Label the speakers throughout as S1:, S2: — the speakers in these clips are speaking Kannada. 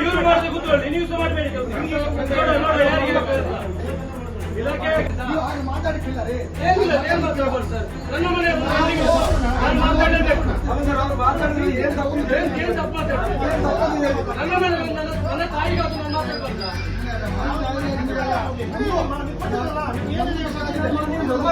S1: ಇವ್ರು ಮಾಡಿದ್ರೆ ಕೂತ್ಕೊಳ್ಳಿ ನೀವು ಮಾಡಬೇಡಿ ಇಲಾಖೆ ಮಾತಾಡ್ಬಾರ್ದು ಸರ್ ನನ್ನ ಮನೆ ನಾನು ಮಾತಾಡಲೇಬೇಕು ಏನ್ ತಪ್ಪು? ನನ್ನ ಮನೆ ನನ್ನ ತಾಯಿಗೆ ಅದು ನಾನು ಮಾತಾಡ್ಬಾರ್ದಾ?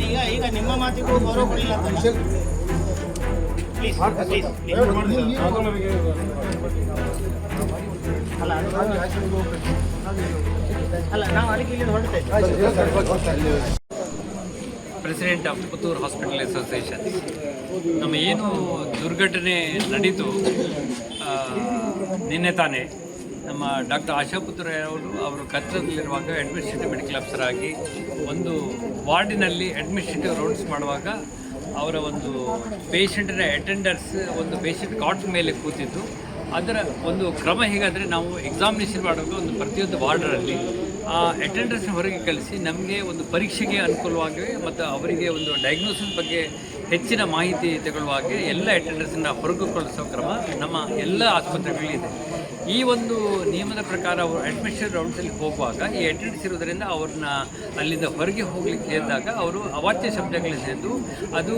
S2: ಈಗ ಈಗ ನಿಮ್ಮ ಮಾತಿಗೂ ಗೌರವ ಕೊಡಲಿಲ್ಲ ಅಲ್ಲ
S3: president of Puttur hospital association ನಮ್ಮ ಏನು ದುರ್ಘಟನೆ ನಡೀತು ನಿನ್ನೆ ತಾನೇ ನಮ್ಮ ಡಾಕ್ಟರ್ ಆಶಾಪುತ್ರ ಅವರು ಅವರು ಕರ್ತವ್ಯದಲ್ಲಿರುವಾಗ ಅಡ್ಮಿನಿಸ್ಟ್ರೇಟಿವ್ ಮೆಡಿಕಲ್ ಆಫೀಸರ್ ಆಗಿ ಒಂದು ವಾರ್ಡಿನಲ್ಲಿ ಅಡ್ಮಿನಿಸ್ಟ್ರೇಟಿವ್ ರೌಂಡ್ಸ್ ಮಾಡುವಾಗ ಅವರ ಒಂದು ಪೇಷಂಟಿನ ಅಟೆಂಡರ್ಸ್ ಒಂದು ಪೇಷಂಟ್ ಕಾಟ್ ಮೇಲೆ ಕೂತಿದ್ದು. ಅದರ ಒಂದು ಕ್ರಮ ಹೇಗಾದರೆ ನಾವು ಎಕ್ಸಾಮಿನೇಷನ್ ಮಾಡುವಾಗ ಒಂದು ಪ್ರತಿಯೊಂದು ವಾರ್ಡರಲ್ಲಿ ಆ ಅಟೆಂಡರ್ಸ್ನ ಹೊರಗೆ ಕಲಿಸಿ ನಮಗೆ ಒಂದು ಪರೀಕ್ಷೆಗೆ ಅನುಕೂಲವಾಗಿ ಮತ್ತು ಅವರಿಗೆ ಒಂದು ಡಯಾಗ್ನೋಸಿಸ್ ಬಗ್ಗೆ ಹೆಚ್ಚಿನ ಮಾಹಿತಿ ತಗೊಳ್ಳುವಾಗೆ ಎಲ್ಲ ಅಟೆಂಡರ್ಸನ್ನ ಹೊರಗೆ ಕಳಿಸೋ ಕ್ರಮ ನಮ್ಮ ಎಲ್ಲ ಆಸ್ಪತ್ರೆಗಳಿದೆ ಈ ಒಂದು ನಿಯಮದ ಪ್ರಕಾರ ಅವರು ಅಡ್ಮಿಷನ್ ರೌಂಡ್ಸಲ್ಲಿ ಹೋಗುವಾಗ ಈ ಅಟೆಂಡೆನ್ಸ್ ಇರೋದರಿಂದ ಅವ್ರನ್ನ ಅಲ್ಲಿಂದ ಹೊರಗೆ ಹೋಗಲಿಕ್ಕೆ ಹೇಳಿದಾಗ ಅವರು ಅವಾಚ್ಯ ಶಬ್ದಗಳಿಸಿದ್ದು ಅದು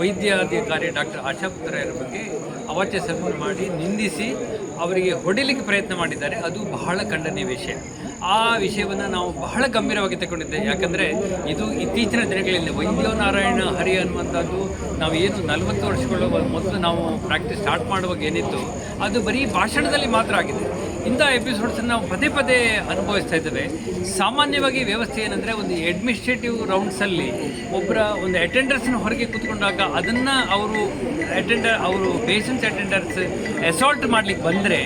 S3: ವೈದ್ಯಾಧಿಕಾರಿ ಡಾಕ್ಟರ್ ಆಶಾ ಅವರ ಬಗ್ಗೆ ಅವಾಚ್ಯ ಶಬ್ದ ಮಾಡಿ ನಿಂದಿಸಿ ಅವರಿಗೆ ಹೊಡಿಲಿಕ್ಕೆ ಪ್ರಯತ್ನ ಮಾಡಿದ್ದಾರೆ. ಅದು ಬಹಳ ಖಂಡನೀಯ ವಿಷಯ. ಆ ವಿಷಯವನ್ನು ನಾವು ಬಹಳ ಗಂಭೀರವಾಗಿ ತಗೊಂಡಿದ್ದೇವೆ ಯಾಕಂದರೆ ಇದು ಇತ್ತೀಚಿನ ದಿನಗಳಲ್ಲಿ ವೈದ್ಯನಾರಾಯಣ ಹರಿ ಅನ್ನುವಂಥದ್ದು ನಾವು ಏನು ನಲವತ್ತು ವರ್ಷಗಳ ಮೊದಲು ನಾವು ಪ್ರಾಕ್ಟೀಸ್ ಸ್ಟಾರ್ಟ್ ಮಾಡುವಾಗ ಏನಿತ್ತು, ಅದು ಬರೀ ಭಾಷಣದಲ್ಲಿ ಮಾತ್ರ ಆಗಿದೆ. ಇಂಥ ಎಪಿಸೋಡ್ಸನ್ನು ನಾವು ಪದೇ ಪದೇ ಅನುಭವಿಸ್ತಾ ಇದ್ದೇವೆ. ಸಾಮಾನ್ಯವಾಗಿ ವ್ಯವಸ್ಥೆ ಏನಂದರೆ ಒಂದು ಅಡ್ಮಿನಿಸ್ಟ್ರೇಟಿವ್ ರೌಂಡ್ಸಲ್ಲಿ ಒಬ್ಬರ ಒಂದು ಅಟೆಂಡರ್ಸ್ನ ಹೊರಗೆ ಕೂತ್ಕೊಂಡಾಗ ಅದನ್ನು ಅವರು ಅಟೆಂಡರ್ ಅವರು ಪೇಷಂಟ್ಸ್ ಅಟೆಂಡರ್ಸ್ ಅಸಾಲ್ಟ್ ಮಾಡಲಿಕ್ಕೆ ಬಂದರೆ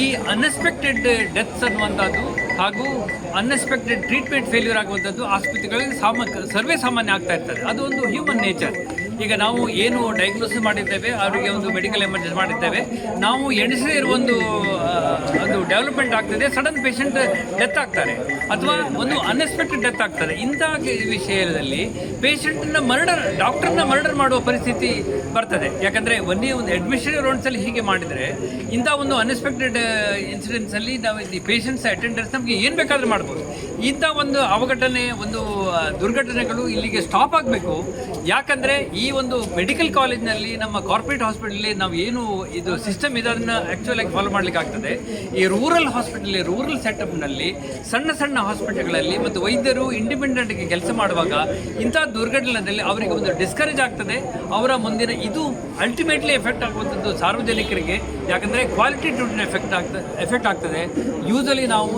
S3: ಈ ಅನ್ಎಕ್ಸ್ಪೆಕ್ಟೆಡ್ ಡೆತ್ಸ್ ಅನ್ನುವಂಥದ್ದು ಹಾಗೂ ಅನ್ಎಕ್ಸ್ಪೆಕ್ಟೆಡ್ ಟ್ರೀಟ್ಮೆಂಟ್ ಫೇಲ್ಯೂರ್ ಆಗುವಂಥದ್ದು ಆಸ್ಪತ್ರೆಗಳಲ್ಲಿ ಸಾಮ, ಸರ್ವೇ ಸಾಮಾನ್ಯ ಆಗ್ತಾ ಇರ್ತದೆ. ಅದು ಒಂದು ಹ್ಯೂಮನ್ ನೇಚರ್ ಈಗ ನಾವು ಏನು ಡಯಾಗ್ನೋಸಿಸ್ ಮಾಡಿದ್ದೇವೆ ಅವರಿಗೆ ಒಂದು ಮೆಡಿಕಲ್ ಎಮರ್ಜೆನ್ಸಿ ಮಾಡಿದ್ದೇವೆ. ನಾವು ಎಣಿಸದೇ ಇರುವ ಒಂದು ಒಂದು ಡೆವಲಪ್ಮೆಂಟ್ ಆಗ್ತದೆ ಸಡನ್ ಪೇಷಂಟ್ ಡೆತ್ ಆಗ್ತಾರೆ. ಅಥವಾ ಒಂದು ಅನ್ಎಕ್ಸ್ಪೆಕ್ಟೆಡ್ ಡೆತ್ ಆಗ್ತದೆ. ಇಂಥ ವಿಷಯದಲ್ಲಿ ಪೇಷಂಟ್ನ ಮರ್ಡರ್ ಡಾಕ್ಟರ್ನ ಮರ್ಡರ್ ಮಾಡುವ ಪರಿಸ್ಥಿತಿ ಬರ್ತದೆ. ಯಾಕಂದರೆ ಒಂದೇ ಒಂದು ಅಡ್ಮಿಷನ್ ರೌಂಡ್ಸಲ್ಲಿ ಹೀಗೆ ಮಾಡಿದರೆ ಇಂಥ ಒಂದು ಅನ್ಎಕ್ಸ್ಪೆಕ್ಟೆಡ್ ಇನ್ಸಿಡೆಂಟ್ಸಲ್ಲಿ ನಾವು ಈ ಪೇಷಂಟ್ಸ್ ಅಟೆಂಡರ್ಸ್ ನಮಗೆ ಏನು ಬೇಕಾದರೂ ಮಾಡ್ಬೋದು. ಇಂಥ ಒಂದು ಅವಘಟನೆ, ಒಂದು ದುರ್ಘಟನೆಗಳು ಇಲ್ಲಿಗೆ ಸ್ಟಾಪ್ ಆಗಬೇಕು. ಯಾಕಂದರೆ ಈ ಒಂದು ಮೆಡಿಕಲ್ ಕಾಲೇಜ್ನಲ್ಲಿ ನಮ್ಮ ಕಾರ್ಪೊರೇಟ್ ಹಾಸ್ಪಿಟಲಲ್ಲಿ ನಾವು ಏನು ಇದು ಸಿಸ್ಟಮ್ ಇದನ್ನು ಆ್ಯಕ್ಚುಲ್ ಆಗಿ ಫಾಲೋ ಮಾಡಲಿಕ್ಕಾಗ್ತದೆ ಈ ರೂರಲ್ ಹಾಸ್ಪಿಟಲ್ ರೂರಲ್ ಸೆಟಪ್ನಲ್ಲಿ ಸಣ್ಣ ಸಣ್ಣ ಹಾಸ್ಪಿಟಲ್ಗಳಲ್ಲಿ ಮತ್ತು ವೈದ್ಯರು ಇಂಡಿಪೆಂಡೆಂಟ್ಗೆ ಕೆಲಸ ಮಾಡುವಾಗ ಇಂಥ ದುರ್ಘಟನೆಯಲ್ಲಿ ಅವರಿಗೆ ಒಂದು ಡಿಸ್ಕರೇಜ್ ಆಗ್ತದೆ. ಅವರ ಮುಂದಿನ ಇದು ಅಲ್ಟಿಮೇಟ್ಲಿ ಎಫೆಕ್ಟ್ ಆಗುವಂಥದ್ದು ಸಾರ್ವಜನಿಕರಿಗೆ ಯಾಕಂದರೆ ಕ್ವಾಲಿಟಿ ಟ್ರೀಟ್ಮೆಂಟ್ ಎಫೆಕ್ಟ್ ಆಗ್ತದೆ ಎಫೆಕ್ಟ್ ಆಗ್ತದೆ. ಯೂಸಲಿ ನಾವು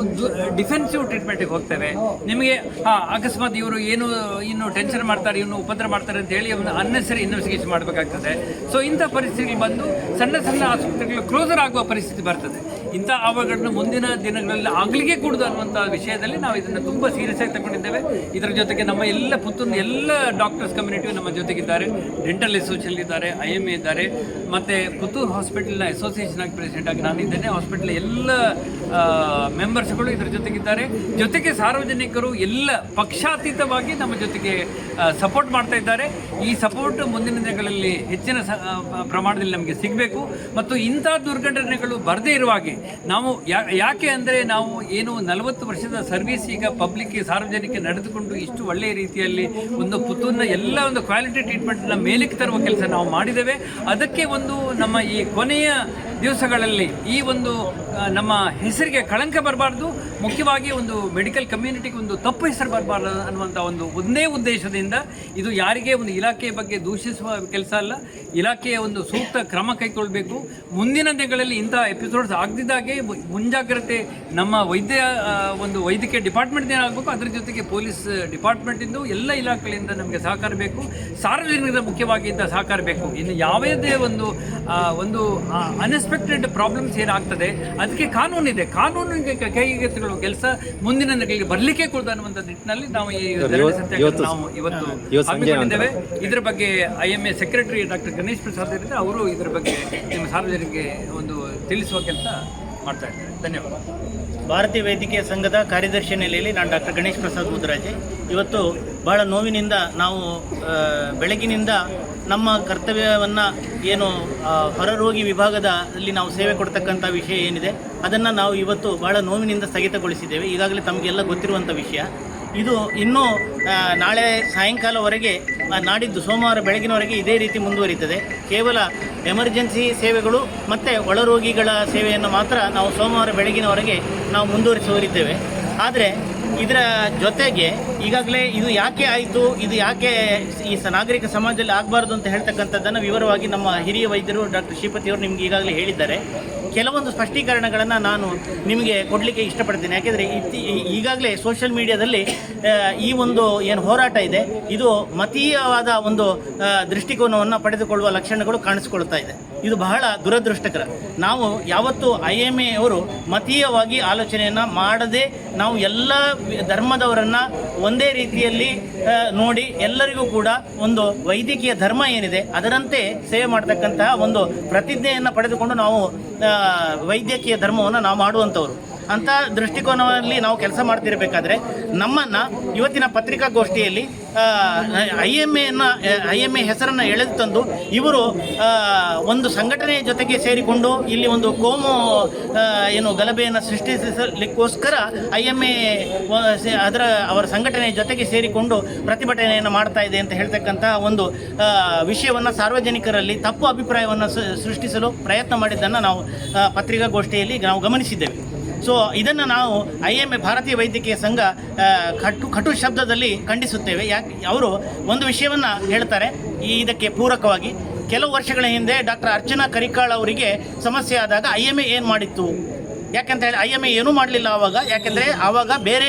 S3: ಡಿಫೆನ್ಸಿವ್ ಟ್ರೀಟ್ಮೆಂಟಿಗೆ ಹೋಗ್ತೇವೆ. ನಿಮಗೆ, ಹಾಂ, ಅಕಸ್ಮಾತ್ ಇವರು ಏನು, ಇನ್ನು ಟೆನ್ಷನ್ ಮಾಡ್ತಾರೆ ಇನ್ನು ಉಪದ್ರ ಮಾಡ್ತಾರೆ ಅಂತ ಹೇಳಿ ಅವನು ಅನ್ನೆಸರಿ ಇನ್ವೆಸ್ಟಿಗೇಷನ್ ಮಾಡಬೇಕಾಗ್ತದೆ. ಸೊ ಇಂಥ ಪರಿಸ್ಥಿತಿಗಳು ಬಂದು ಸಣ್ಣ ಸಣ್ಣ ಆಸ್ಪತ್ರೆಗಳು ಕ್ಲೋಸರ್ ಆಗುವ ಪರಿಸ್ಥಿತಿ ಬರ್ತದೆ. ಇಂಥ ಅವಘಡನ ಮುಂದಿನ ದಿನಗಳಲ್ಲಿ ಆಗಲಿಕ್ಕೆ ಕೂಡದು ಅನ್ನುವಂಥ ವಿಷಯದಲ್ಲಿ ನಾವು ಇದನ್ನು ತುಂಬ ಸೀರಿಯಸ್ ಆಗಿ ತಗೊಂಡಿದ್ದೇವೆ. ಇದರ ಜೊತೆಗೆ ನಮ್ಮ ಎಲ್ಲ ಪುತ್ತೂರಿನ ಎಲ್ಲ ಡಾಕ್ಟರ್ಸ್ ಕಮ್ಯುನಿಟಿ ನಮ್ಮ ಜೊತೆಗಿದ್ದಾರೆ. ಡೆಂಟಲ್ ಅಸೋಸಿಯೇಷನ್ ಇದ್ದಾರೆ ಐ ಎಂ ಎ ಇದ್ದಾರೆ. ಮತ್ತು ಪುತ್ತೂರು ಹಾಸ್ಪಿಟಲ್ನ ಅಸೋಸಿಯೇಷನ್ ಆಗಿ ಪ್ರೆಸಿಡೆಂಟ್ ಆಗಿ ನಾನಿದ್ದೇನೆ. ಹಾಸ್ಪಿಟಲ್ ಎಲ್ಲ ಮೆಂಬರ್ಸ್ಗಳು ಇದರ ಜೊತೆಗಿದ್ದಾರೆ. ಜೊತೆಗೆ ಸಾರ್ವಜನಿಕರು ಎಲ್ಲ ಪಕ್ಷಾತೀತವಾಗಿ ನಮ್ಮ ಜೊತೆಗೆ ಸಪೋರ್ಟ್ ಮಾಡ್ತಾ ಇದ್ದಾರೆ. ಈ ಸಪೋರ್ಟ್ ಮುಂದಿನ ದಿನಗಳಲ್ಲಿ ಹೆಚ್ಚಿನ ಪ್ರಮಾಣದಲ್ಲಿ ನಮಗೆ ಸಿಗಬೇಕು. ಮತ್ತು ಇಂಥ ದುರ್ಘಟನೆಗಳು ಬರದೇ ಇರುವ ಹಾಗೆ ನಾವು ಯಾಕೆ ಅಂದರೆ ನಾವು ಏನು ನಲವತ್ತು ವರ್ಷದ ಸರ್ವಿಸ್ ಈಗ ಪಬ್ಲಿಕ್ಗೆ ಸಾರ್ವಜನಿಕ ನಡೆದುಕೊಂಡು ಇಷ್ಟು ಒಳ್ಳೆಯ ರೀತಿಯಲ್ಲಿ ಒಂದು ಪುತ್ತೂರಿನ ಎಲ್ಲ ಒಂದು ಕ್ವಾಲಿಟಿ ಟ್ರೀಟ್ಮೆಂಟ್ನ ಮೇಲಕ್ಕೆ ತರುವ ಕೆಲಸ ನಾವು ಮಾಡಿದ್ದೇವೆ. ಅದಕ್ಕೆ ಒಂದು ನಮ್ಮ ಈ ಕೊನೆಯ ದಿವಸಗಳಲ್ಲಿ ಈ ಒಂದು ನಮ್ಮ ಹೆಸರಿಗೆ ಕಳಂಕ ಬರಬಾರ್ದು, ಮುಖ್ಯವಾಗಿ ಒಂದು ಮೆಡಿಕಲ್ ಕಮ್ಯುನಿಟಿಗೆ ಒಂದು ತಪ್ಪು ಹೆಸರು ಬರಬಾರ್ದು ಅನ್ನುವಂಥ ಒಂದು ಒಂದೇ ಉದ್ದೇಶದಿಂದ ಇದು ಯಾರಿಗೆ ಒಂದು ಇಲಾಖೆಯ ಬಗ್ಗೆ ದೂಷಿಸುವ ಕೆಲಸ ಅಲ್ಲ. ಇಲಾಖೆಯ ಒಂದು ಸೂಕ್ತ ಕ್ರಮ ಕೈಗೊಳ್ಳಬೇಕು ಮುಂದಿನ ದಿನಗಳಲ್ಲಿ ಇಂಥ ಎಪಿಸೋಡ್ಸ್ ಆಗದಿದ್ದಾಗೆ ಮುಂಜಾಗ್ರತೆ ನಮ್ಮ ವೈದ್ಯ ಒಂದು ವೈದ್ಯಕೀಯ ಡಿಪಾರ್ಟ್ಮೆಂಟ್ ಏನಾಗಬೇಕು ಅದರ ಜೊತೆಗೆ ಪೊಲೀಸ್ ಡಿಪಾರ್ಟ್ಮೆಂಟಿಂದು ಎಲ್ಲ ಇಲಾಖೆಗಳಿಂದ ನಮಗೆ ಸಹಕಾರ ಬೇಕು. ಸಾರ್ವಜನಿಕರ ಮುಖ್ಯವಾಗಿ ಇಂಥ ಸಹಕಾರ ಬೇಕು. ಇನ್ನು ಯಾವುದೇ ಒಂದು ಒಂದು ಒಂದು ಅನ್ಎಕ್ಸ್ಪೆಕ್ಟೆಡ್ ಪ್ರಾಬ್ಲಮ್ಸ್ ಏನಾಗ್ತದೆ? ಅದಕ್ಕೆ ಕಾನೂನಿದೆ ಕಾನೂನಿಗೆ ಕಾನೂನು ಕೈಗೆತ್ತಿಕೊಳ್ಳುವ ಕೆಲಸ ಮುಂದಿನ ದಿನಗಳಿಗೆ ಬರಲಿಕ್ಕೆ ಕೂಡ ಅನ್ನುವಂಥ ನಿಟ್ಟಿನಲ್ಲಿ ನಾವು ಈ ಧರಣಿ ಸತ್ಯಾಗ್ರಹ ನಾವು ಇವತ್ತು ಹಮ್ಮಿಕೊಂಡಿದ್ದೇವೆ. ಇದರ ಬಗ್ಗೆ I M A secretary doctor Ganesh Prasad ಇದ್ದಾರೆ ಅವರು ಇದರ ಬಗ್ಗೆ ನಿಮ್ಮ ಸಾರ್ವಜನಿಕರಿಗೆ ಒಂದು ತಿಳಿಸುವ ಕೆಲಸ ಮಾಡ್ತಾ ಇದ್ದಾರೆ. ಧನ್ಯವಾದ.
S2: ಭಾರತೀಯ ವೈದ್ಯಕೀಯ ಸಂಘದ ಕಾರ್ಯದರ್ಶಿ ನೆಲೆಯಲ್ಲಿ ನಾನು ಡಾಕ್ಟರ್ ಗಣೇಶ್ ಪ್ರಸಾದ್ ಮುದ್ರಾಜೆ. ಇವತ್ತು ಬಹಳ ನೋವಿನಿಂದ ನಾವು ಬೆಳಗಿನಿಂದ ನಮ್ಮ ಕರ್ತವ್ಯವನ್ನು ಏನು ಹೊರ ಹೊರರೋಗಿ ವಿಭಾಗದಲ್ಲಿ ನಾವು ಸೇವೆ ಕೊಡ್ತಕ್ಕಂಥ ವಿಷಯ ಏನಿದೆ, ಅದನ್ನು ನಾವು ಇವತ್ತು ಭಾಳ ನೋವಿನಿಂದ ಸ್ಥಗಿತಗೊಳಿಸಿದ್ದೇವೆ. ಈಗಾಗಲೇ ತಮಗೆಲ್ಲ ಗೊತ್ತಿರುವಂಥ ವಿಷಯ. ಇದು ಇನ್ನೂ ನಾಳೆ ಸಾಯಂಕಾಲವರೆಗೆ ನಾಡಿದ್ದು ಸೋಮವಾರ ಬೆಳಗಿನವರೆಗೆ ಇದೇ ರೀತಿ ಮುಂದುವರಿತದೆ. ಕೇವಲ ಎಮರ್ಜೆನ್ಸಿ ಸೇವೆಗಳು ಮತ್ತು ಒಳರೋಗಿಗಳ ಸೇವೆಯನ್ನು ಮಾತ್ರ ನಾವು ಸೋಮವಾರ ಬೆಳಗಿನವರೆಗೆ ನಾವು ಮುಂದುವರಿಸುವರಿದ್ದೇವೆ. ಆದರೆ ಇದರ ಜೊತೆಗೆ ಈಗಾಗಲೇ ಇದು ಯಾಕೆ ಆಯಿತು, ಇದು ಯಾಕೆ ಈ ನಾಗರಿಕ ಸಮಾಜದಲ್ಲಿ ಆಗಬಾರ್ದು ಅಂತ ಹೇಳ್ತಕ್ಕಂಥದ್ದನ್ನು ವಿವರವಾಗಿ ನಮ್ಮ ಹಿರಿಯ ವೈದ್ಯರು ಡಾಕ್ಟರ್ ಶ್ರೀಪತಿಯವರು ನಿಮ್ಗೆ ಈಗಾಗಲೇ ಹೇಳಿದ್ದಾರೆ. ಕೆಲವೊಂದು ಸ್ಪಷ್ಟೀಕರಣಗಳನ್ನು ನಾನು ನಿಮಗೆ ಕೊಡಲಿಕ್ಕೆ ಇಷ್ಟಪಡ್ತೀನಿ. ಯಾಕೆಂದರೆ ಇತ್ತಿ, ಈಗಾಗಲೇ ಸೋಷಿಯಲ್ ಮೀಡಿಯಾದಲ್ಲಿ ಈ ಒಂದು ಏನು ಹೋರಾಟ ಇದೆ. ಇದು ಮತೀಯವಾದ ಒಂದು ದೃಷ್ಟಿಕೋನವನ್ನು ಪಡೆದುಕೊಳ್ಳುವ ಲಕ್ಷಣಗಳು ಕಾಣಿಸ್ಕೊಳ್ತಾ ಇದೆ. ಇದು ಬಹಳ ದುರದೃಷ್ಟಕರ. ನಾವು ಯಾವತ್ತು ಐ ಎಂ ಎ ಅವರು ಮತೀಯವಾಗಿ ಆಲೋಚನೆಯನ್ನು ಮಾಡದೆ ನಾವು ಎಲ್ಲ ಧರ್ಮದವರನ್ನು ಒಂದೇ ರೀತಿಯಲ್ಲಿ ನೋಡಿ ಎಲ್ಲರಿಗೂ ಕೂಡ ಒಂದು ವೈದ್ಯಕೀಯ ಧರ್ಮ ಏನಿದೆ ಅದರಂತೆ ಸೇವೆ ಮಾಡ್ತಕ್ಕಂತಹ ಒಂದು ಪ್ರತಿಜ್ಞೆಯನ್ನು ಪಡೆದುಕೊಂಡು ನಾವು ವೈದ್ಯಕೀಯ ಧರ್ಮವನ್ನು ನಾವು ಮಾಡುವಂಥವ್ರು. ಅಂಥ ದೃಷ್ಟಿಕೋನದಲ್ಲಿ ನಾವು ಕೆಲಸ ಮಾಡ್ತಿರಬೇಕಾದ್ರೆ ನಮ್ಮನ್ನು ಇವತ್ತಿನ ಪತ್ರಿಕಾಗೋಷ್ಠಿಯಲ್ಲಿ ಐ ಎಂ ಎನ್ನ ಐ ಎಂ ಎ ಹೆಸರನ್ನು ಎಳೆದು ತಂದು ಇವರು ಒಂದು ಸಂಘಟನೆಯ ಜೊತೆಗೆ ಸೇರಿಕೊಂಡು ಇಲ್ಲಿ ಒಂದು ಕೋಮು ಏನು ಗಲಭೆಯನ್ನು ಸೃಷ್ಟಿಸಲಿಕ್ಕೋಸ್ಕರ ಐ ಎಂ ಎ ಅದರ, ಅವರ ಸಂಘಟನೆಯ ಜೊತೆಗೆ ಸೇರಿಕೊಂಡು ಪ್ರತಿಭಟನೆಯನ್ನು ಮಾಡ್ತಾ ಇದೆ ಅಂತ ಹೇಳ್ತಕ್ಕಂಥ ಒಂದು ವಿಷಯವನ್ನು ಸಾರ್ವಜನಿಕರಲ್ಲಿ ತಪ್ಪು ಅಭಿಪ್ರಾಯವನ್ನು ಸೃಷ್ಟಿಸಲು ಪ್ರಯತ್ನ ಮಾಡಿದ್ದನ್ನು ನಾವು ಪತ್ರಿಕಾಗೋಷ್ಠಿಯಲ್ಲಿ ನಾವು ಗಮನಿಸಿದ್ದೇವೆ. ಸೊ ಇದನ್ನು ನಾವು ಐ ಎಂ ಎ ಭಾರತೀಯ ವೈದ್ಯಕೀಯ ಸಂಘ ಕಟು ಕಟು ಶಬ್ದದಲ್ಲಿ ಖಂಡಿಸುತ್ತೇವೆ. ಯಾಕೆ, ಅವರು ಒಂದು ವಿಷಯವನ್ನು ಹೇಳ್ತಾರೆ. ಈ ಇದಕ್ಕೆ ಪೂರಕವಾಗಿ. ಕೆಲವು ವರ್ಷಗಳ ಹಿಂದೆ ಡಾಕ್ಟರ್ ಅರ್ಚನಾ ಕರಿಕಾಳ್ ಅವರಿಗೆ ಸಮಸ್ಯೆ ಆದಾಗ ಐ ಎಂ ಎ ಏನು ಮಾಡಿತ್ತು? ಯಾಕೆಂತ ಹೇಳಿ ಐ ಎಂ ಎ ಏನೂ ಮಾಡಲಿಲ್ಲ ಆವಾಗ ಯಾಕೆಂದರೆ ಆವಾಗ ಬೇರೆ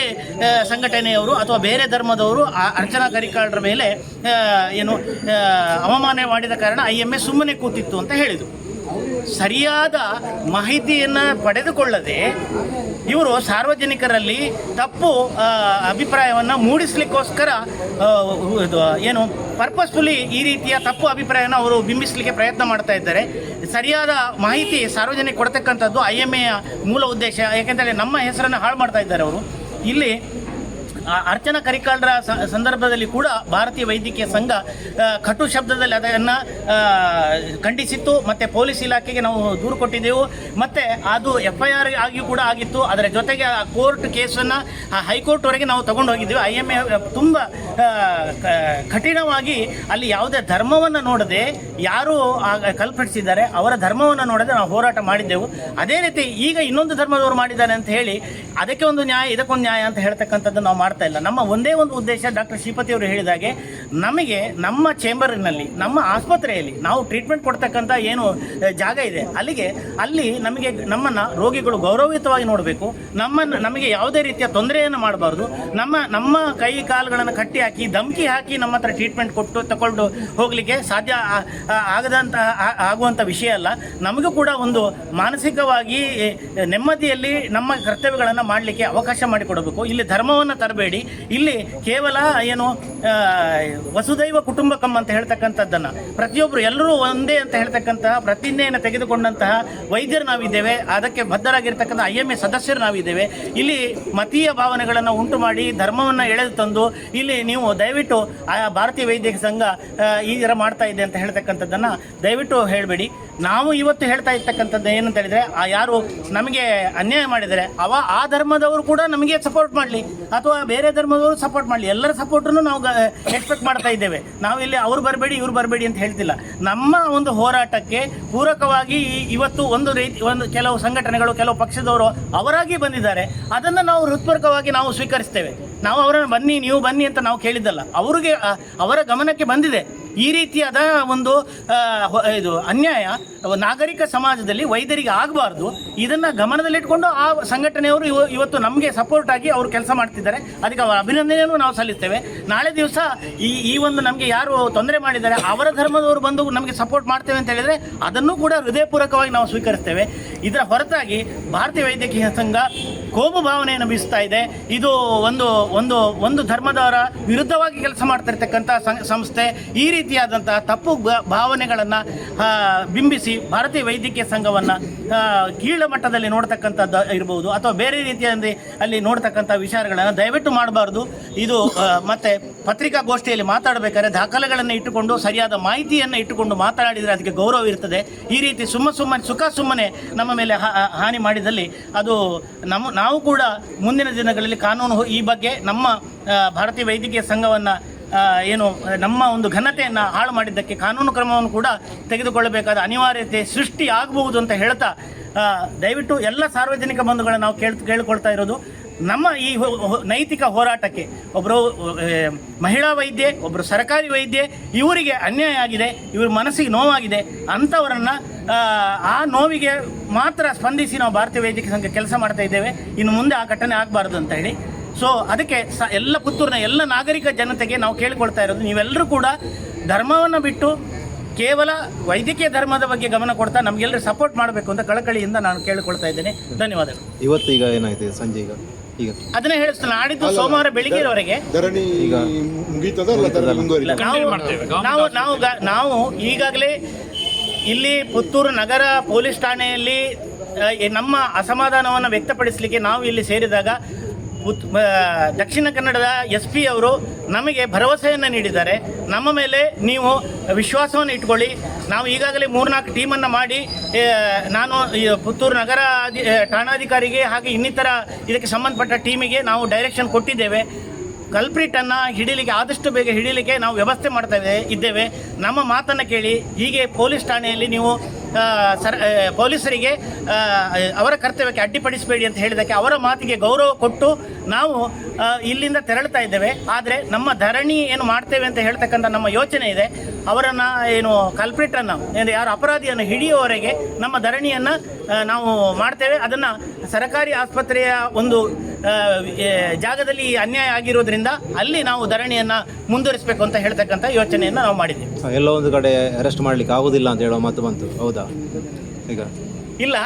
S2: ಸಂಘಟನೆಯವರು ಅಥವಾ ಬೇರೆ ಧರ್ಮದವರು ಆ ಅರ್ಚನಾ ಕರಿಕಾಳರ ಮೇಲೆ ಏನು ಅವಮಾನ ಮಾಡಿದ ಕಾರಣ ಐ ಎಂ ಎ ಸುಮ್ಮನೆ ಕೂತಿತ್ತು ಅಂತ ಹೇಳಿದರು. ಸರಿಯಾದ ಮಾಹಿತಿಯನ್ನು ಪಡೆದುಕೊಳ್ಳದೆ ಇವರು ಸಾರ್ವಜನಿಕರಲ್ಲಿ ತಪ್ಪು ಅಭಿಪ್ರಾಯವನ್ನು ಮೂಡಿಸ್ಲಿಕ್ಕೋಸ್ಕರ ಏನು, ಪರ್ಪಸ್ಫುಲಿ ಈ ರೀತಿಯ ತಪ್ಪು ಅಭಿಪ್ರಾಯನ ಅವರು ಬಿಂಬಿಸಲಿಕ್ಕೆ ಪ್ರಯತ್ನ ಮಾಡ್ತಾ ಇದ್ದಾರೆ. ಸರಿಯಾದ ಮಾಹಿತಿ ಸಾರ್ವಜನಿಕ ಕೊಡ್ತಕ್ಕಂಥದ್ದು ಐ ಎಂ ಎಯ ಮೂಲ ಉದ್ದೇಶ. ಯಾಕೆಂದರೆ ನಮ್ಮ ಹೆಸರನ್ನು ಹಾಳು ಮಾಡ್ತಾ ಇದ್ದಾರೆ ಅವರು. ಇಲ್ಲಿ ಅರ್ಚನಾ ಕರಿಕಾಳ್ರ ಸ- ಸಂದರ್ಭದಲ್ಲಿ ಕೂಡ ಭಾರತೀಯ ವೈದ್ಯಕೀಯ ಸಂಘ ಆ, ಕಟು ಶಬ್ದದಲ್ಲಿ ಅದನ್ನು ಖಂಡಿಸಿತ್ತು. ಮತ್ತು ಪೊಲೀಸ್ ಇಲಾಖೆಗೆ ನಾವು ದೂರು ಕೊಟ್ಟಿದ್ದೆವು. ಮತ್ತು ಅದು ಎಫ್ ಐ ಆರ್ ಆಗಿಯೂ ಕೂಡ ಆಗಿತ್ತು. ಅದರ ಜೊತೆಗೆ ಆ ಕೋರ್ಟ್ ಕೇಸನ್ನು ಹೈಕೋರ್ಟ್ವರೆಗೆ ನಾವು ತಗೊಂಡು ಹೋಗಿದ್ದೀವಿ. ಐ ಎಂ ಎ ತುಂಬ ಕಠಿಣವಾಗಿ ಅಲ್ಲಿ ಯಾವುದೇ ಧರ್ಮವನ್ನು ನೋಡದೆ ಯಾರು ಕಲ್ಪಿಸಿದ್ದಾರೆ ಅವರ ಧರ್ಮವನ್ನು ನೋಡದೆ ನಾವು ಹೋರಾಟ ಮಾಡಿದ್ದೆವು. ಅದೇ ರೀತಿ ಈಗ ಇನ್ನೊಂದು ಧರ್ಮದವರು ಮಾಡಿದ್ದಾರೆ ಅಂತ ಹೇಳಿ ಅದಕ್ಕೆ ಒಂದು ನ್ಯಾಯ ಇದಕ್ಕೊಂದು ನ್ಯಾಯ ಅಂತ ಹೇಳ್ತಕ್ಕಂಥದ್ದು ನಾವು ಮಾಡ್ತಾ ಇಲ್ಲ. ನಮ್ಮ ಒಂದೇ ಒಂದು ಉದ್ದೇಶ ಡಾಕ್ಟರ್ ಶ್ರೀಪತಿ ಅವರು ಹೇಳಿದಾಗೆ ನಮಗೆ ನಮ್ಮ ಚೇಂಬರ್ನಲ್ಲಿ, ನಮ್ಮ ಆಸ್ಪತ್ರೆಯಲ್ಲಿ ನಾವು ಟ್ರೀಟ್ಮೆಂಟ್ ಕೊಡ್ತಕ್ಕಂಥ ಏನು ಜಾಗ ಇದೆ. ಅಲ್ಲಿಗೆ, ಅಲ್ಲಿ ನಮಗೆ ನಮ್ಮನ್ನು ರೋಗಿಗಳು ಗೌರವಯುತವಾಗಿ ನೋಡಬೇಕು. ನಮ್ಮನ್ನು, ನಮಗೆ ಯಾವುದೇ ರೀತಿಯ ತೊಂದರೆಯನ್ನು ಮಾಡಬಾರ್ದು. ನಮ್ಮ ನಮ್ಮ ಕೈ ಕಾಲುಗಳನ್ನು ಕಟ್ಟಿ ಹಾಕಿ, ಧಮಕಿ ಹಾಕಿ ನಮ್ಮ ಹತ್ರ ಟ್ರೀಟ್ಮೆಂಟ್ ಕೊಟ್ಟು ತಗೊಂಡು ಹೋಗಲಿಕ್ಕೆ ಸಾಧ್ಯ ಆಗದಂತಹ ಆಗುವಂಥ ವಿಷಯ ಅಲ್ಲ. ನಮಗೂ ಕೂಡ ಒಂದು ಮಾನಸಿಕವಾಗಿ ನೆಮ್ಮದಿಯಲ್ಲಿ ನಮ್ಮ ಕರ್ತವ್ಯಗಳನ್ನು ಮಾಡಲಿಕ್ಕೆ ಅವಕಾಶ ಮಾಡಿಕೊಡಬೇಕು. ಇಲ್ಲಿ ಧರ್ಮವನ್ನು ತರಬೇಡಿ ಇಲ್ಲಿ ಕೇವಲ ಏನು ವಸುದೈವ ಕುಟುಂಬಕಂ ಅಂತ ಹೇಳ್ತಕ್ಕಂಥದ್ದನ್ನು. ಪ್ರತಿಯೊಬ್ಬರು ಎಲ್ಲರೂ ಒಂದೇ ಅಂತ ಹೇಳ್ತಕ್ಕಂತಹ ಪ್ರತಿಜ್ಞೆಯನ್ನು ತೆಗೆದುಕೊಂಡಂತಹ ವೈದ್ಯರು ನಾವಿದ್ದೇವೆ. ಅದಕ್ಕೆ ಬದ್ಧರಾಗಿರ್ತಕ್ಕಂಥ ಐ ಎಂ ಎ ಸದಸ್ಯರು ನಾವಿದ್ದೇವೆ. ಇಲ್ಲಿ ಮತೀಯ ಭಾವನೆಗಳನ್ನು ಉಂಟು ಮಾಡಿ ಧರ್ಮವನ್ನು ಎಳೆದು ತಂದು ಇಲ್ಲಿ ನೀವು ದಯವಿಟ್ಟು ಆ ಭಾರತೀಯ ವೈದ್ಯಕೀಯ ಸಂಘ ಈ ಥರ ಮಾಡ್ತಾ ಇದೆ ಅಂತ ಹೇಳ್ತಕ್ಕಂಥದ್ದನ್ನು ದಯವಿಟ್ಟು ಹೇಳಬೇಡಿ. ನಾವು ಇವತ್ತು ಹೇಳ್ತಾ ಇರ್ತಕ್ಕಂಥದ್ದು ಏನಂತ ಹೇಳಿದ್ರೆ, ಆ ಯಾರು ನಮಗೆ ಅನ್ಯಾಯ ಮಾಡಿದರೆ, ಅವ ಆ ಧರ್ಮದವರು ಕೂಡ ನಮಗೆ ಸಪೋರ್ಟ್ ಮಾಡಲಿ, ಅಥವಾ ಬೇರೆ ಧರ್ಮದವರು ಸಪೋರ್ಟ್ ಮಾಡಲಿ, ಎಲ್ಲರ ಸಪೋರ್ಟನ್ನು ನಾವು ಎಕ್ಸ್ಪೆಕ್ಟ್ ಮಾಡ್ತಾ ಇದ್ದೇವೆ. ನಾವು ಇಲ್ಲಿ ಅವ್ರು ಬರಬೇಡಿ, ಇವ್ರು ಬರಬೇಡಿ ಅಂತ ಹೇಳ್ತಿಲ್ಲ. ನಮ್ಮ ಒಂದು ಹೋರಾಟಕ್ಕೆ ಪೂರಕವಾಗಿ ಇವತ್ತು ಒಂದು ರೀತಿ, ಒಂದು ಕೆಲವು ಸಂಘಟನೆಗಳು, ಕೆಲವು ಪಕ್ಷದವರು ಅವರಾಗಿ ಬಂದಿದ್ದಾರೆ. ಅದನ್ನು ನಾವು ಹೃತ್ಪೂರ್ವಕವಾಗಿ ನಾವು ಸ್ವೀಕರಿಸ್ತೇವೆ. ನಾವು ಅವರನ್ನು ಬನ್ನಿ, ನೀವು ಬನ್ನಿ ಅಂತ ನಾವು ಕೇಳಿದ್ದಲ್ಲ. ಅವರಿಗೆ ಅವರ ಗಮನಕ್ಕೆ ಬಂದಿದೆ. ಈ ರೀತಿಯಾದ ಒಂದು ಇದು ಅನ್ಯಾಯ ನಾಗರಿಕ ಸಮಾಜದಲ್ಲಿ ವೈದ್ಯರಿಗೆ ಆಗಬಾರ್ದು. ಇದನ್ನ ಗಮನದಲ್ಲಿಟ್ಕೊಂಡು ಆ ಸಂಘಟನೆಯವರು ಇವ- ಇವತ್ತು ನಮಗೆ ಸಪೋರ್ಟ್ ಆಗಿ ಅವರು ಕೆಲಸ ಮಾಡ್ತಿದ್ದಾರೆ. ಅದಕ್ಕೆ ಅವರ ಅಭಿನಂದನೆಯನ್ನು ನಾವು ಸಲ್ಲಿಸ್ತೇವೆ. ನಾಳೆ ದಿವಸ ಈ ಈ ಒಂದು ನಮಗೆ ಯಾರು ತೊಂದರೆ ಮಾಡಿದ್ದಾರೆ, ಅವರ ಧರ್ಮದವರು ಬಂದು ನಮಗೆ ಸಪೋರ್ಟ್ ಮಾಡ್ತೇವೆ ಅಂತ ಹೇಳಿದರೆ ಅದನ್ನು ಕೂಡ ಹೃದಯಪೂರ್ವಕವಾಗಿ ನಾವು ಸ್ವೀಕರಿಸ್ತೇವೆ. ಇದರ ಹೊರತಾಗಿ ಭಾರತೀಯ ವೈದ್ಯಕೀಯ ಸಂಘ ಕೋಮು ಭಾವನೆಯನ್ನು ಬೀಸ್ತಾ ಇದೆ. ಇದು ಒಂದು ಒಂದು ಒಂದು ಧರ್ಮದವರ ವಿರುದ್ಧವಾಗಿ ಕೆಲಸ ಮಾಡ್ತಿರ್ತಕ್ಕಂಥ ಸಂಸ್ಥೆ ಈ ರೀತಿಯಾದಂತಹ ತಪ್ಪು ಭಾವನೆಗಳನ್ನು ಬಿಂಬಿಸಿ ಭಾರತೀಯ ವೈದ್ಯಕೀಯ ಸಂಘವನ್ನು ಕೀಳಮಟ್ಟದಲ್ಲಿ ನೋಡ್ತಕ್ಕಂಥದ್ದು ಇರಬಹುದು ಅಥವಾ ಬೇರೆ ರೀತಿಯಲ್ಲಿ ಅಲ್ಲಿ ನೋಡ್ತಕ್ಕಂಥ ವಿಚಾರಗಳನ್ನು ದಯವಿಟ್ಟು ಮಾಡಬಾರ್ದು. ಇದು ಮತ್ತೆ ಪತ್ರಿಕಾಗೋಷ್ಠಿಯಲ್ಲಿ ಮಾತಾಡಬೇಕಾದ್ರೆ ದಾಖಲೆಗಳನ್ನು ಇಟ್ಟುಕೊಂಡು, ಸರಿಯಾದ ಮಾಹಿತಿಯನ್ನು ಇಟ್ಟುಕೊಂಡು ಮಾತನಾಡಿದರೆ ಅದಕ್ಕೆ ಗೌರವ ಇರ್ತದೆ. ಈ ರೀತಿ ಸುಮ್ಮ ಸುಮ್ಮನೆ, ಸುಖ ಸುಮ್ಮನೆ ನಮ್ಮ ಮೇಲೆ ಹಾನಿ ಮಾಡಿದಲ್ಲಿ ಅದು ನಮ್ಮ ನಾವು ಕೂಡ ಮುಂದಿನ ದಿನಗಳಲ್ಲಿ ಕಾನೂನು ಈ ಬಗ್ಗೆ ನಮ್ಮ ಭಾರತೀಯ ವೈದ್ಯಕೀಯ ಸಂಘವನ್ನು ಏನು, ನಮ್ಮ ಒಂದು ಘನತೆಯನ್ನು ಹಾಳು ಮಾಡಿದ್ದಕ್ಕೆ ಕಾನೂನು ಕ್ರಮವನ್ನು ಕೂಡ ತೆಗೆದುಕೊಳ್ಳಬೇಕಾದ ಅನಿವಾರ್ಯತೆ ಸೃಷ್ಟಿ ಆಗಬಹುದು ಅಂತ ಹೇಳ್ತಾ ದಯವಿಟ್ಟು ಎಲ್ಲ ಸಾರ್ವಜನಿಕ ಬಂಧುಗಳನ್ನು ನಾವು ಕೇಳ್ ಕೇಳಿಕೊಳ್ತಾ ಇರೋದು. ನಮ್ಮ ಈ ನೈತಿಕ ಹೋರಾಟಕ್ಕೆ ಒಬ್ಬರು ಮಹಿಳಾ ವೈದ್ಯೆ ಒಬ್ಬರು ಸರ್ಕಾರಿ ವೈದ್ಯೆ, ಇವರಿಗೆ ಅನ್ಯಾಯ ಆಗಿದೆ, ಇವ್ರ ಮನಸ್ಸಿಗೆ ನೋವಾಗಿದೆ, ಅಂಥವರನ್ನು ಆ ನೋವಿಗೆ ಮಾತ್ರ ಸ್ಪಂದಿಸಿ ನಾವು ಭಾರತೀಯ ವೈದ್ಯಕೀಯ ಸಂಘ ಕೆಲಸ ಮಾಡ್ತಾ ಇದ್ದೇವೆ. ಇನ್ನು ಮುಂದೆ ಆ ಘಟನೆ ಆಗಬಾರ್ದು ಅಂತ ಹೇಳಿ ಸೊ ಅದಕ್ಕೆ ಸ ಎಲ್ಲ ಪುತ್ತೂರಿನ ಎಲ್ಲ ನಾಗರಿಕ ಜನತೆಗೆ ನಾವು ಕೇಳಿಕೊಳ್ತಾ ಇರೋದು ನೀವೆಲ್ಲರೂ ಕೂಡ ಧರ್ಮವನ್ನು ಬಿಟ್ಟು ಕೇವಲ ವೈದ್ಯಕೀಯ ಧರ್ಮದ ಬಗ್ಗೆ ಗಮನ ಕೊಡ್ತಾ ನಮಗೆಲ್ಲರೂ ಸಪೋರ್ಟ್ ಮಾಡಬೇಕು ಅಂತ ಕಳಕಳಿಯಿಂದ ನಾನು ಕೇಳಿಕೊಳ್ತಾ ಇದ್ದೇನೆ. ಧನ್ಯವಾದಗಳು.
S4: ಇವತ್ತು ಈಗ ಏನಾಯ್ತು ಸಂಜೆ ಈಗ? ಈಗ.
S2: ಅದನ್ನೇ ಹೇಳಿಸ್ತಾನೆ ನಾಡಿದ್ದು ಸೋಮವಾರ ಬೆಳಿಗ್ಗೆವರೆಗೆ.
S5: ಧರಣಿ
S4: ಈಗ
S5: ಮುಗೀತದ ಅಲ್ಲ ಧರಣಿ ಮುಂದುವರಿತದ?
S2: ನಾವು ನಾವು ನಾವು ಈಗಾಗಲೇ ಇಲ್ಲಿ ಪುತ್ತೂರು ನಗರ ಪೊಲೀಸ್ ಠಾಣೆಯಲ್ಲಿ ನಮ್ಮ ಅಸಮಾಧಾನವನ್ನು ವ್ಯಕ್ತಪಡಿಸಲಿಕ್ಕೆ ನಾವು ಇಲ್ಲಿ ಸೇರಿದಾಗ ಆ, ದಕ್ಷಿಣ ಕನ್ನಡದ ಎಸ್ ಪಿ ಅವರು ನಮಗೆ ಭರವಸೆಯನ್ನು ನೀಡಿದ್ದಾರೆ. ನಮ್ಮ ಮೇಲೆ ನೀವು ವಿಶ್ವಾಸವನ್ನು ಇಟ್ಕೊಳ್ಳಿ. ನಾವು ಈಗಾಗಲೇ ಮೂರ್ನಾಲ್ಕು ಟೀಮನ್ನು ಮಾಡಿ ನಾನು ಪುತ್ತೂರು ನಗರ ಠಾಣಾಧಿಕಾರಿಗೆ ಹಾಗೆ ಇನ್ನಿತರ ಇದಕ್ಕೆ ಸಂಬಂಧಪಟ್ಟ ಟೀಮಿಗೆ ನಾವು ಡೈರೆಕ್ಷನ್ ಕೊಟ್ಟಿದ್ದೇವೆ. ಕಲ್ಪ್ರಿಟನ್ನು ಹಿಡೀಲಿಕ್ಕೆ, ಆದಷ್ಟು ಬೇಗ ಹಿಡೀಲಿಕ್ಕೆ ನಾವು ವ್ಯವಸ್ಥೆ ಮಾಡ್ತಾ ಇದ್ದೇವೆ. ನಮ್ಮ ಮಾತನ್ನು ಕೇಳಿ, ಹೀಗೆ ಪೊಲೀಸ್ ಠಾಣೆಯಲ್ಲಿ ನೀವು ಸರ್ ಪೊಲೀಸರಿಗೆ ಅವರ ಕರ್ತವ್ಯಕ್ಕೆ ಅಡ್ಡಿಪಡಿಸಬೇಡಿ ಅಂತ ಹೇಳಿದಕ್ಕೆ ಅವರ ಮಾತಿಗೆ ಗೌರವ ಕೊಟ್ಟು ನಾವು ಇಲ್ಲಿಂದ ತೆರಳುತ್ತಾ ಇದ್ದೇವೆ. ಆದರೆ ನಮ್ಮ ಧರಣಿ ಏನು ಮಾಡ್ತೇವೆ ಅಂತ ಹೇಳ್ತಕ್ಕಂಥ ನಮ್ಮ ಯೋಚನೆ ಇದೆ. ಅವರನ್ನು ಏನು ಕಲ್ಪ್ರಿಟನ್ನು, ಏನು ಯಾರು ಅಪರಾಧಿಯನ್ನು ಹಿಡಿಯುವವರೆಗೆ ನಮ್ಮ ಧರಣಿಯನ್ನು ನಾವು ಮಾಡ್ತೇವೆ. ಅದನ್ನು ಸರಕಾರಿ ಆಸ್ಪತ್ರೆಯ ಒಂದು ಜಾಗದಲ್ಲಿ ಅನ್ಯಾಯ ಆಗಿರೋದ್ರಿಂದ ಅಲ್ಲಿ ನಾವು ಧರಣಿಯನ್ನು ಮುಂದುವರಿಸಬೇಕು ಅಂತ ಹೇಳ್ತಕ್ಕಂಥ ಯೋಚನೆಯನ್ನು ನಾವು ಮಾಡಿದ್ದೇವೆ.
S4: ಎಲ್ಲೋ ಒಂದು ಕಡೆ ಅರೆಸ್ಟ್ ಮಾಡ್ಲಿಕ್ಕೆ ಆಗೋದಿಲ್ಲ ಅಂತ ಹೇಳೋ ಮಾತು ಬಂತು. ಹೌದಾ? ಈಗ
S2: ಇಲ್ಲ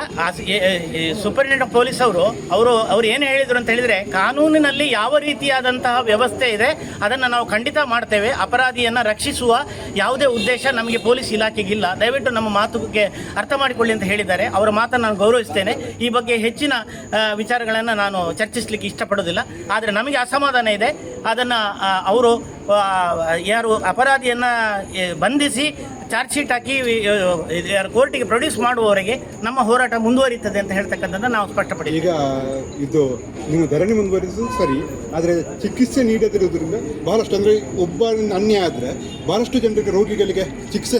S2: ಸೂಪರಿಂಟೆಂಡೆಂಟ್ ಆಫ್ ಪೊಲೀಸ್ ಅವರು ಅವರು, ಅವ್ರು ಏನು ಹೇಳಿದರು ಅಂತ ಹೇಳಿದರೆ, ಕಾನೂನಿನಲ್ಲಿ ಯಾವ ರೀತಿಯಾದಂತಹ ವ್ಯವಸ್ಥೆ ಇದೆ, ಅದನ್ನು ನಾವು ಖಂಡಿತ ಮಾಡ್ತೇವೆ. ಅಪರಾಧಿಯನ್ನು ರಕ್ಷಿಸುವ ಯಾವುದೇ ಉದ್ದೇಶ ನಮಗೆ ಪೊಲೀಸ್ ಇಲಾಖೆಗಿಲ್ಲ. ದಯವಿಟ್ಟು ನಮ್ಮ ಮಾತುಗೆ ಅರ್ಥ ಮಾಡಿಕೊಳ್ಳಿ ಅಂತ ಹೇಳಿದ್ದಾರೆ. ಅವರ ಮಾತನ್ನು ನಾನು ಗೌರವಿಸ್ತೇನೆ. ಈ ಬಗ್ಗೆ ಹೆಚ್ಚಿನ ವಿಚಾರಗಳನ್ನು ನಾನು ಚರ್ಚಿಸಲಿಕ್ಕೆ ಇಷ್ಟಪಡೋದಿಲ್ಲ ಆದರೆ ನಮಗೆ ಅಸಮಾಧಾನ ಇದೆ. ಅದನ್ನು ಅವರು ಯಾರು ಅಪರಾಧಿಯನ್ನು ಬಂಧಿಸಿ ಚಾರ್ಜ್ ಶೀಟ್ ಹಾಕಿ ಕೋರ್ಟಿಗೆ ಪ್ರೊಡ್ಯೂಸ್ ಮಾಡುವವರೆಗೆ ನಮ್ಮ ಹೋರಾಟ ಮುಂದುವರಿಯುತ್ತದೆ ಅಂತ ಹೇಳ್ತಕ್ಕಂಥದ್ದು ನಾವು ಸ್ಪಷ್ಟಪಡಿಸಿ
S5: ಈಗ ಇದು ನೀವು ಧರಣಿ ಮುಂದುವರಿಸೋದು ಸರಿ ಆದರೆ ಚಿಕಿತ್ಸೆ ನೀಡದಿರುವುದರಿಂದ ಬಹಳಷ್ಟು ಅಂದರೆ ಒಬ್ಬ ಅನ್ಯ ಆದರೆ ಬಹಳಷ್ಟು ಜನರಿಗೆ ರೋಗಿಗಳಿಗೆ ಚಿಕಿತ್ಸೆ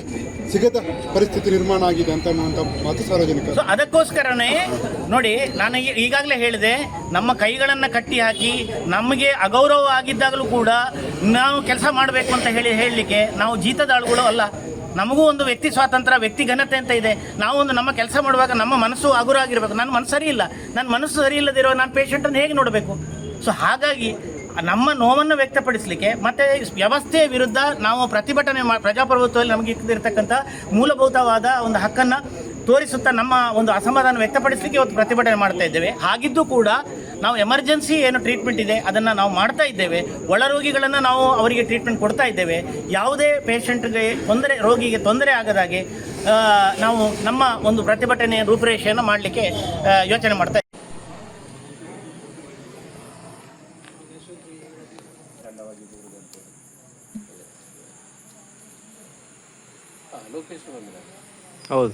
S5: ಸಿಗದ ಪರಿಸ್ಥಿತಿ ನಿರ್ಮಾಣ ಆಗಿದೆ ಅಂತ ಅನ್ನುವಂಥ ಮಾತು ಸಾರ್ವಜನಿಕ
S2: ಸೊ ಅದಕ್ಕೋಸ್ಕರನೇ ನೋಡಿ ನಾನು ಈಗಾಗಲೇ ಹೇಳಿದೆ ನಮ್ಮ ಕೈಗಳನ್ನು ಕಟ್ಟಿ ಹಾಕಿ ನಮಗೆ ಅಗೌರವ ಆಗಿದ್ದಾಗಲೂ ಕೂಡ ನಾವು ಕೆಲಸ ಮಾಡಬೇಕು ಅಂತ ಹೇಳಿ ಹೇಳಲಿಕ್ಕೆ ನಾವು ಜೀತದಾಳುಗಳು ಅಲ್ಲ. ನಮಗೂ ಒಂದು ವ್ಯಕ್ತಿ ಸ್ವಾತಂತ್ರ್ಯ, ವ್ಯಕ್ತಿ ಘನತೆ ಅಂತ ಇದೆ. ನಾವು ಒಂದು ನಮ್ಮ ಕೆಲಸ ಮಾಡುವಾಗ ನಮ್ಮ ಮನಸ್ಸು ಹಗುರ ಆಗಿರಬೇಕು ನನ್ನ ಮನಸ್ಸು ಸರಿ ಇಲ್ಲ ನನ್ನ ಮನಸ್ಸು ಸರಿ ಇಲ್ಲದಿರೋ ನಾನು ಪೇಷಂಟನ್ನು ಹೇಗೆ ನೋಡಬೇಕು? ಸೊ ಹಾಗಾಗಿ ನಮ್ಮ ನೋವನ್ನು ವ್ಯಕ್ತಪಡಿಸಲಿಕ್ಕೆ ಮತ್ತು ವ್ಯವಸ್ಥೆಯ ವಿರುದ್ಧ ನಾವು ಪ್ರತಿಭಟನೆ ಮಾ, ಪ್ರಜಾಪ್ರಭುತ್ವದಲ್ಲಿ ನಮಗೆ ಇರ್ತಕ್ಕಂಥ ಮೂಲಭೂತವಾದ ಒಂದು ಹಕ್ಕನ್ನು ತೋರಿಸುತ್ತಾ ನಮ್ಮ ಒಂದು ಅಸಮಾಧಾನ ವ್ಯಕ್ತಪಡಿಸಲಿಕ್ಕೆ ಇವತ್ತು ಪ್ರತಿಭಟನೆ ಮಾಡ್ತಾ ಇದ್ದೇವೆ. ಹಾಗಿದ್ದು ಕೂಡ ನಾವು ಎಮರ್ಜೆನ್ಸಿ ಏನು ಟ್ರೀಟ್ಮೆಂಟ್ ಇದೆ ಅದನ್ನು ನಾವು ಮಾಡ್ತಾ ಇದ್ದೇವೆ. ಒಳ ರೋಗಿಗಳನ್ನು ನಾವು ಅವರಿಗೆ ಟ್ರೀಟ್ಮೆಂಟ್ ಕೊಡ್ತಾ ಇದ್ದೇವೆ. ಯಾವುದೇ ಪೇಷಂಟ್ಗೆ ತೊಂದರೆ ರೋಗಿಗೆ ತೊಂದರೆ ಆಗದಾಗೆ ನಾವು ನಮ್ಮ ಒಂದು ಪ್ರತಿಭಟನೆಯ ರೂಪುರೇಷೆಯನ್ನು ಮಾಡಲಿಕ್ಕೆ ಯೋಚನೆ ಮಾಡ್ತಾ ಇದ್ದೇವೆ.
S4: ಹೌದು.